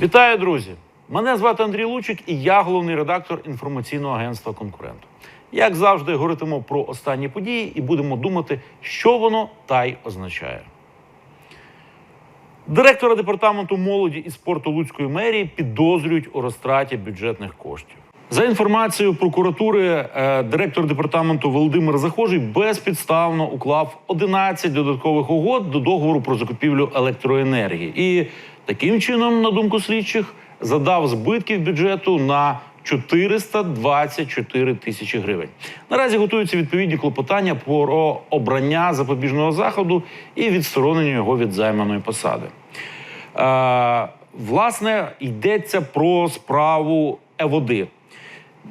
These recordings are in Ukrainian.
Вітаю, друзі! Мене звати Андрій Лучик, і я головний редактор інформаційного агентства Конкурент. Як завжди, говоритимо про останні події і будемо думати, що воно та й означає. Директора департаменту молоді і спорту Луцької мерії підозрюють у розтраті бюджетних коштів. За інформацією прокуратури, е, директор департаменту Володимир Захожий безпідставно уклав 11 додаткових угод до договору про закупівлю електроенергії. І таким чином, на думку слідчих, задав збитків бюджету на 424 тисячі гривень. Наразі готуються відповідні клопотання про обрання запобіжного заходу і відсторонення його від займаної посади. Е, власне, йдеться про справу Е-води.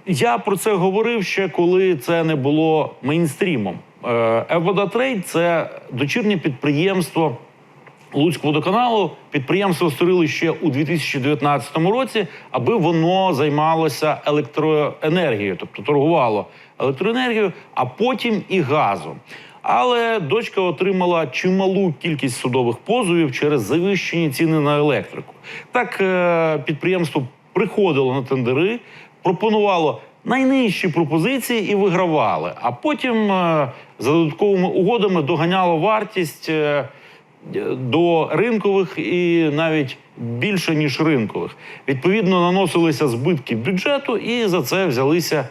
Я про це говорив ще коли це не було мейнстрімом. Е, Евода Трейд це дочірнє підприємство Луцького водоканалу. Підприємство створили ще у 2019 році, аби воно займалося електроенергією, тобто торгувало електроенергією, а потім і газом. Але дочка отримала чималу кількість судових позовів через завищені ціни на електрику. Так е, підприємство приходило на тендери, пропонувало найнижчі пропозиції і вигравали. А потім е, за додатковими угодами доганяло вартість е, до ринкових і навіть більше ніж ринкових. Відповідно, наносилися збитки бюджету, і за це взялися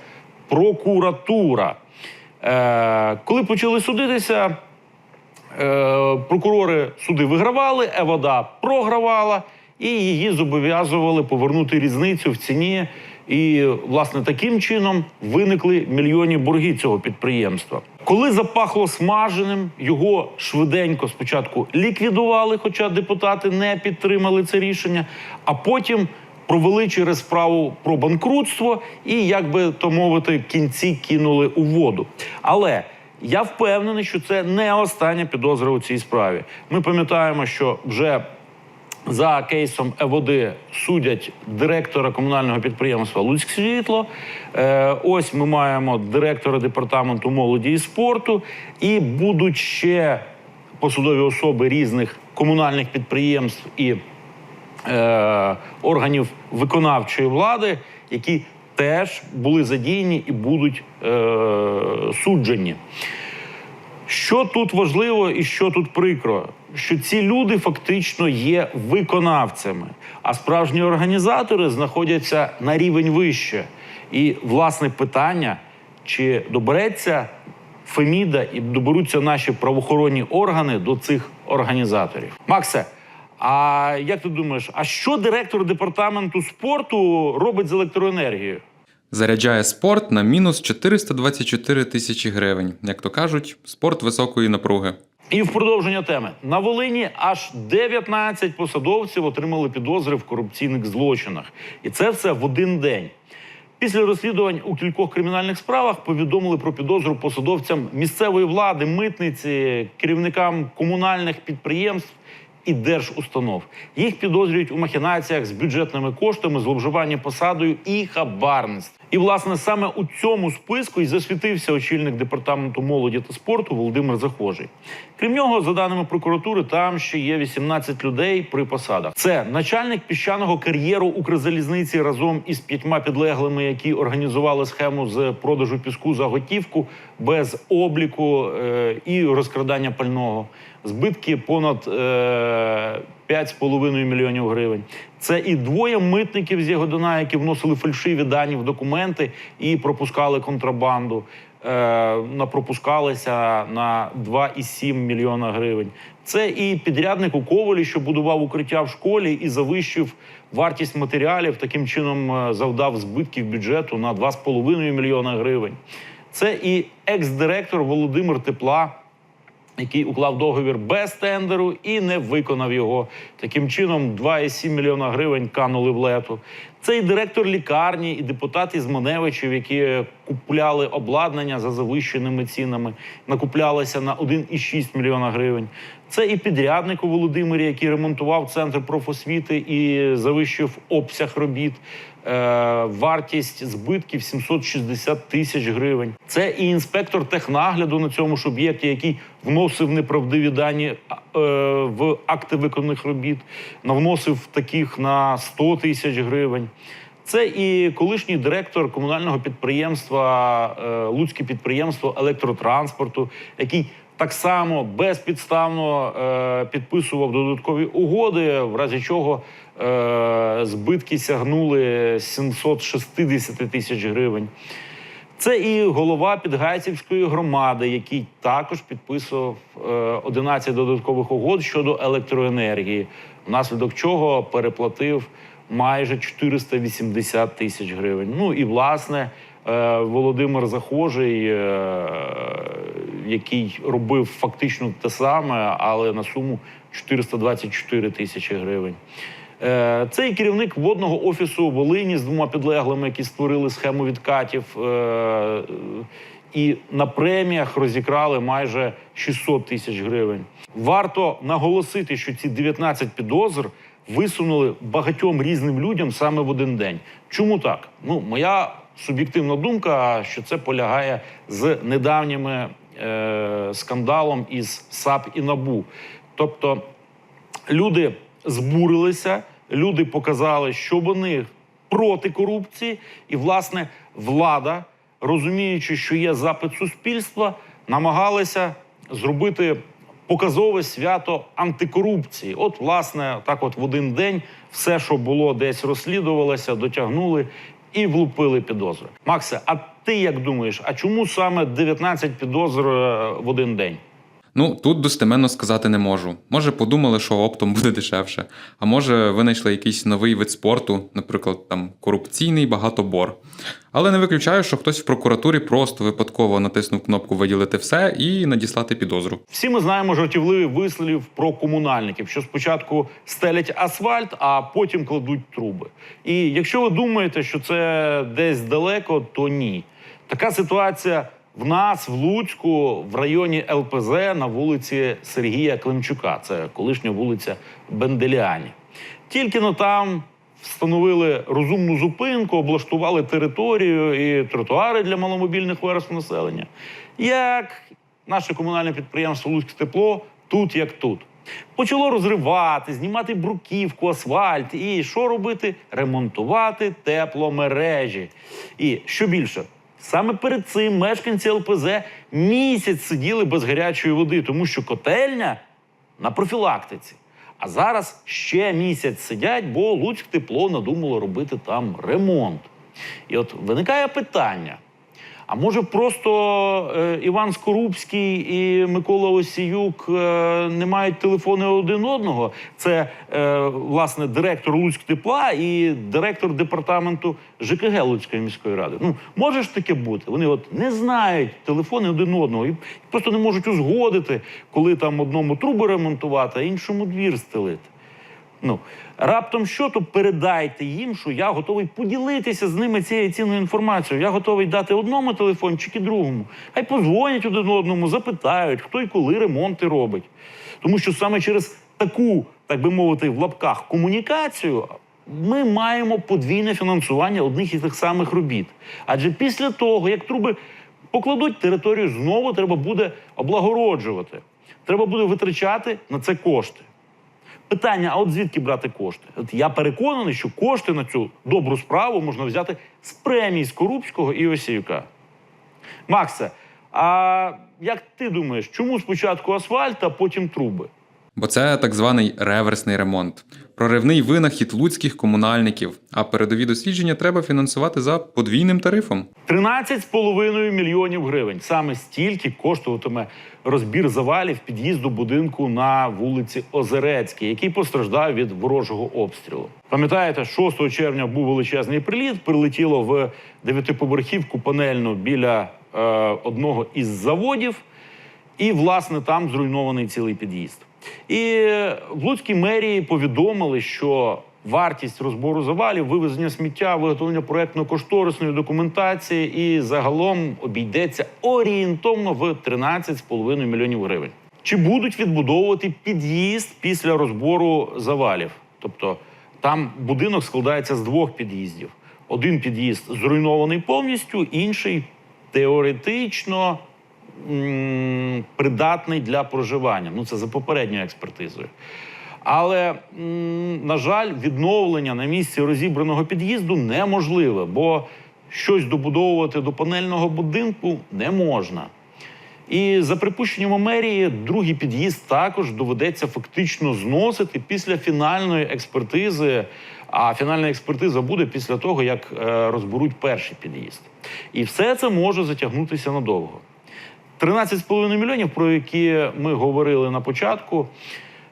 прокуратура. Е, коли почали судитися, е, прокурори суди вигравали, Евода програвала, і її зобов'язували повернути різницю в ціні. І, власне, таким чином виникли мільйонні борги цього підприємства. Коли запахло смаженим, його швиденько спочатку ліквідували, хоча депутати не підтримали це рішення, а потім провели через справу про банкрутство і, як би то мовити, кінці кинули у воду. Але я впевнений, що це не остання підозра у цій справі. Ми пам'ятаємо, що вже за кейсом Е-води судять директора комунального підприємства Луцьк світло. Е, ось ми маємо директора департаменту молоді і спорту, і будуть ще посадові особи різних комунальних підприємств і е, органів виконавчої влади, які теж були задіяні і будуть е, суджені. Що тут важливо і що тут прикро? Що ці люди фактично є виконавцями, а справжні організатори знаходяться на рівень вище. І власне питання, чи добереться Феміда і доберуться наші правоохоронні органи до цих організаторів. Максе, а як ти думаєш, а що директор департаменту спорту робить з електроенергією? Заряджає спорт на мінус 424 тисячі гривень. Як то кажуть, спорт високої напруги. І в продовження теми на Волині аж 19 посадовців отримали підозри в корупційних злочинах, і це все в один день. Після розслідувань у кількох кримінальних справах повідомили про підозру посадовцям місцевої влади, митниці, керівникам комунальних підприємств і держустанов. Їх підозрюють у махінаціях з бюджетними коштами, зловживанні посадою і хабарництві. І власне саме у цьому списку і засвітився очільник департаменту молоді та спорту Володимир Захожий. Крім нього, за даними прокуратури, там ще є 18 людей при посадах. Це начальник піщаного кар'єру Укрзалізниці разом із п'ятьма підлеглими, які організували схему з продажу піску за готівку без обліку е, і розкрадання пального. Збитки понад е, 5,5 мільйонів гривень. Це і двоє митників з Ягодина, які вносили фальшиві дані в документи і пропускали контрабанду. Е, напропускалися на 2,7 мільйона гривень. Це і підрядник у Ковалі, що будував укриття в школі і завищив вартість матеріалів, таким чином е, завдав збитків бюджету на 2,5 мільйона гривень. Це і екс-директор Володимир Тепла який уклав договір без тендеру і не виконав його. Таким чином, 2,7 мільйона гривень канули в лету. Це і директор лікарні, і депутат із Маневичів, які купляли обладнання за завищеними цінами, накуплялися на 1,6 мільйона гривень. Це і підрядник у Володимирі, який ремонтував центр профосвіти і завищив обсяг робіт. Е, вартість збитків 760 тисяч гривень. Це і інспектор технагляду на цьому ж об'єкті, який вносив неправдиві дані е, в акти виконаних робіт, навносив таких на 100 тисяч гривень. Це і колишній директор комунального підприємства е, Луцьке підприємство електротранспорту, який так само безпідставно е, підписував додаткові угоди, в разі чого е, збитки сягнули 760 тисяч гривень. Це і голова Підгайцівської громади, який також підписував е, 11 додаткових угод щодо електроенергії, внаслідок чого переплатив майже 480 тисяч гривень. Ну і власне е, Володимир Захожий, е, який робив фактично те саме, але на суму 424 тисячі гривень. Е, Це і керівник водного офісу Волині з двома підлеглими, які створили схему відкатів. е, І на преміях розікрали майже 600 тисяч гривень. Варто наголосити, що ці 19 підозр висунули багатьом різним людям саме в один день. Чому так? Ну, моя суб'єктивна думка, що це полягає з недавніми е, скандалом із САП і НАБУ. Тобто люди збурилися, люди показали, що вони проти корупції, і власне влада, розуміючи, що є запит суспільства, намагалися зробити показове свято антикорупції. От, власне, так, от в один день все, що було десь розслідувалося, дотягнули і влупили підозри. Максе, а ти як думаєш, а чому саме 19 підозр е, в один день? Ну, тут достеменно сказати не можу. Може, подумали, що оптом буде дешевше, а може, винайшли якийсь новий вид спорту, наприклад, там корупційний багатобор. Але не виключаю, що хтось в прокуратурі просто випадково натиснув кнопку виділити все і надіслати підозру. Всі ми знаємо жартівливий вислів про комунальників, що спочатку стелять асфальт, а потім кладуть труби. І якщо ви думаєте, що це десь далеко, то ні. Така ситуація в нас, в Луцьку, в районі ЛПЗ на вулиці Сергія Климчука. Це колишня вулиця Бенделіані. Тільки но там встановили розумну зупинку, облаштували територію і тротуари для маломобільних верств населення. Як наше комунальне підприємство Луцьке тепло тут як тут. Почало розривати, знімати бруківку, асфальт. І що робити? Ремонтувати тепломережі. І що більше, саме перед цим мешканці ЛПЗ місяць сиділи без гарячої води, тому що котельня на профілактиці. А зараз ще місяць сидять, бо Луцьк тепло надумало робити там ремонт. І от виникає питання: а може, просто е, Іван Скорубський і Микола Осіюк е, не мають телефони один одного? Це е, власне директор Луцьк тепла і директор департаменту ЖКГ Луцької міської ради. Ну може ж таке бути? Вони от не знають телефони один одного і просто не можуть узгодити, коли там одному трубу ремонтувати, а іншому двір стелити. Ну, раптом що, то передайте їм, що я готовий поділитися з ними цією цінною інформацією. Я готовий дати одному телефончик і другому. Хай позвонять один одному, запитають, хто і коли ремонти робить. Тому що саме через таку, так би мовити, в лапках комунікацію ми маємо подвійне фінансування одних і тих самих робіт. Адже після того, як труби покладуть територію, знову треба буде облагороджувати. Треба буде витрачати на це кошти. Питання: а от звідки брати кошти? От я переконаний, що кошти на цю добру справу можна взяти з премії Скорубського і Осіюка. Максе, а як ти думаєш, чому спочатку асфальт, а потім труби? Бо це так званий реверсний ремонт, проривний винахід луцьких комунальників. А передові дослідження треба фінансувати за подвійним тарифом. 13,5 мільйонів гривень. Саме стільки коштуватиме розбір завалів під'їзду будинку на вулиці Озерецькій, який постраждав від ворожого обстрілу. Пам'ятаєте, 6 червня був величезний приліт. Прилетіло в дев'ятиповерхівку панельну біля е, одного із заводів. І, власне, там зруйнований цілий під'їзд. І в Луцькій мерії повідомили, що вартість розбору завалів, вивезення сміття, виготовлення проектно-кошторисної документації і загалом обійдеться орієнтовно в 13,5 мільйонів гривень. Чи будуть відбудовувати під'їзд після розбору завалів? Тобто там будинок складається з двох під'їздів. Один під'їзд зруйнований повністю, інший теоретично придатний для проживання. Ну, це за попередньою експертизою. Але, на жаль, відновлення на місці розібраного під'їзду неможливе, бо щось добудовувати до панельного будинку не можна. І за припущеннями мерії, другий під'їзд також доведеться фактично зносити після фінальної експертизи. А фінальна експертиза буде після того, як е, розберуть перший під'їзд. І все це може затягнутися надовго. 13,5 мільйонів, про які ми говорили на початку,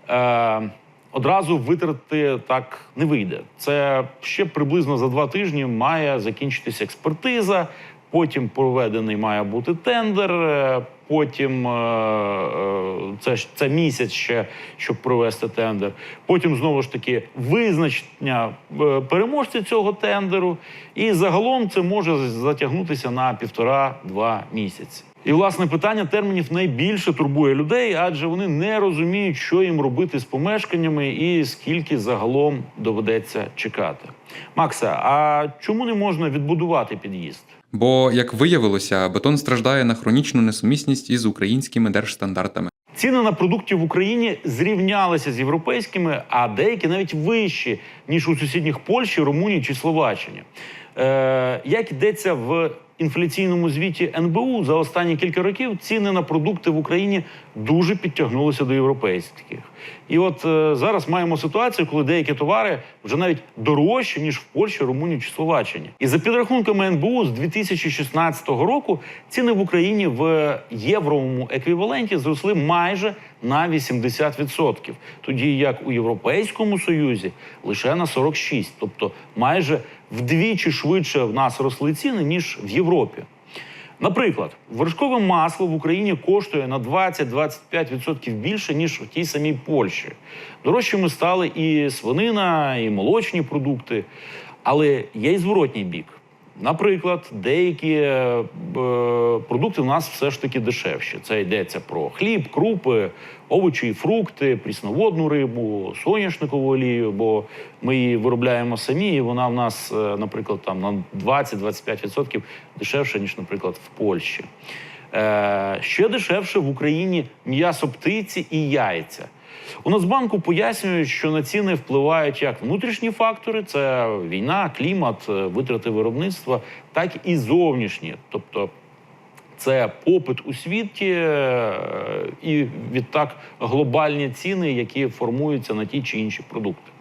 е, одразу витрати так не вийде. Це ще приблизно за два тижні має закінчитися експертиза. Потім проведений має бути тендер. е, Потім е, е, це, це місяць ще, щоб провести тендер. Потім знову ж таки визначення переможця цього тендеру. І загалом це може затягнутися на півтора-два місяці. І власне питання термінів найбільше турбує людей, адже вони не розуміють, що їм робити з помешканнями і скільки загалом доведеться чекати. Макса, а чому не можна відбудувати під'їзд? Бо, як виявилося, бетон страждає на хронічну несумісність із українськими держстандартами. Ціни на продукти в Україні зрівнялися з європейськими, а деякі навіть вищі, ніж у сусідніх Польщі, Румунії чи Словаччині. Е, як йдеться в інфляційному звіті НБУ за останні кілька років, ціни на продукти в Україні дуже підтягнулися до європейських. І от е, зараз маємо ситуацію, коли деякі товари вже навіть дорожчі, ніж в Польщі, Румунії чи Словаччині. І за підрахунками НБУ з 2016 року ціни в Україні в євровому еквіваленті зросли майже на 80%. Тоді як у Європейському Союзі лише на 46%. Тобто майже вдвічі швидше в нас росли ціни, ніж в Європі. Наприклад, вершкове масло в Україні коштує на 20-25% більше, ніж в тій самій Польщі. Дорожчими стали і свинина, і молочні продукти. Але є й зворотній бік. Наприклад, деякі е, е, продукти в нас все ж таки дешевші. Це йдеться про хліб, крупи, овочі і фрукти, прісноводну рибу, соняшникову олію, бо ми її виробляємо самі, і вона в нас, е, наприклад, там на 20-25% дешевша, ніж, наприклад, в Польщі. Е, ще дешевше в Україні м'ясо птиці і яйця. У Нацбанку пояснюють, що на ціни впливають як внутрішні фактори, це війна, клімат, е, витрати виробництва, так і зовнішні. Тобто це попит у світі е, і відтак глобальні ціни, які формуються на ті чи інші продукти.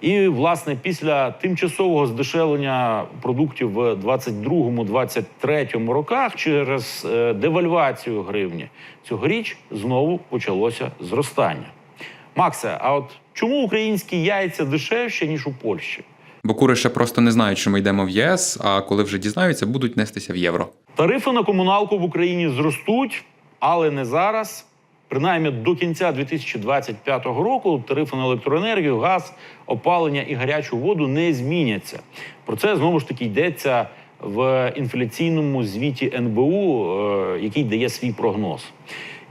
І власне після тимчасового здешевлення продуктів в 22-23 роках через е, девальвацію гривні цьогоріч знову почалося зростання. Максе, а от чому українські яйця дешевші ніж у Польщі? Бо кури ще просто не знають, що ми йдемо в ЄС, а коли вже дізнаються, будуть нестися в євро. Тарифи на комуналку в Україні зростуть, але не зараз. Принаймні до кінця 2025 року тарифи на електроенергію, газ, опалення і гарячу воду не зміняться. Про це знову ж таки йдеться в інфляційному звіті НБУ, е, який дає свій прогноз.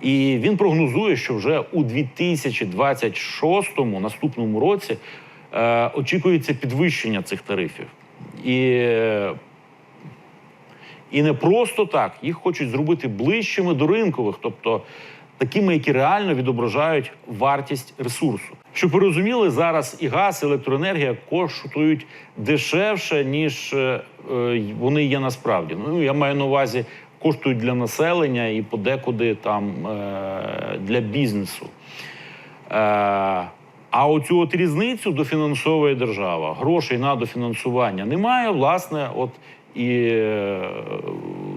І він прогнозує, що вже у 2026 наступному році е, очікується підвищення цих тарифів. І і не просто так, їх хочуть зробити ближчими до ринкових, тобто такими, які реально відображають вартість ресурсу. Щоб ви розуміли, зараз і газ, і електроенергія коштують дешевше, ніж е, е, вони є насправді. Ну я маю на увазі, коштують для населення і подекуди там е, для бізнесу. А оцю от різницю дофінансовує держава. Грошей на дофінансування немає. Власне, от і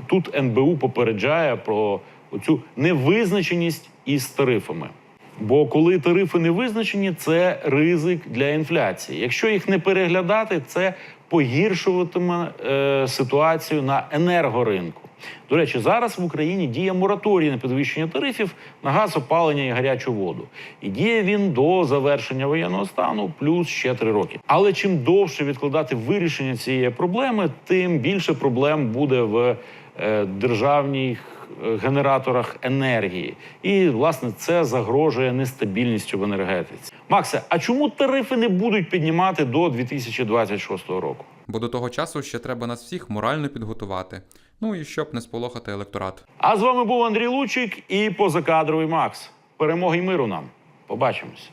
тут НБУ попереджає про оцю невизначеність із тарифами. Бо коли тарифи не визначені, це ризик для інфляції. Якщо їх не переглядати, це погіршуватиме е, ситуацію на енергоринку. До речі, зараз в Україні діє мораторій на підвищення тарифів на газ, опалення і гарячу воду. І діє він до завершення воєнного стану плюс ще три роки. Але чим довше відкладати вирішення цієї проблеми, тим більше проблем буде в е, державній е, генераторах енергії. І, власне, це загрожує нестабільністю в енергетиці. Максе, а чому тарифи не будуть піднімати до 2026 року? Бо до того часу ще треба нас всіх морально підготувати. Ну і щоб не сполохати електорат. А з вами був Андрій Лучик і позакадровий Макс. Перемоги й миру нам. Побачимось.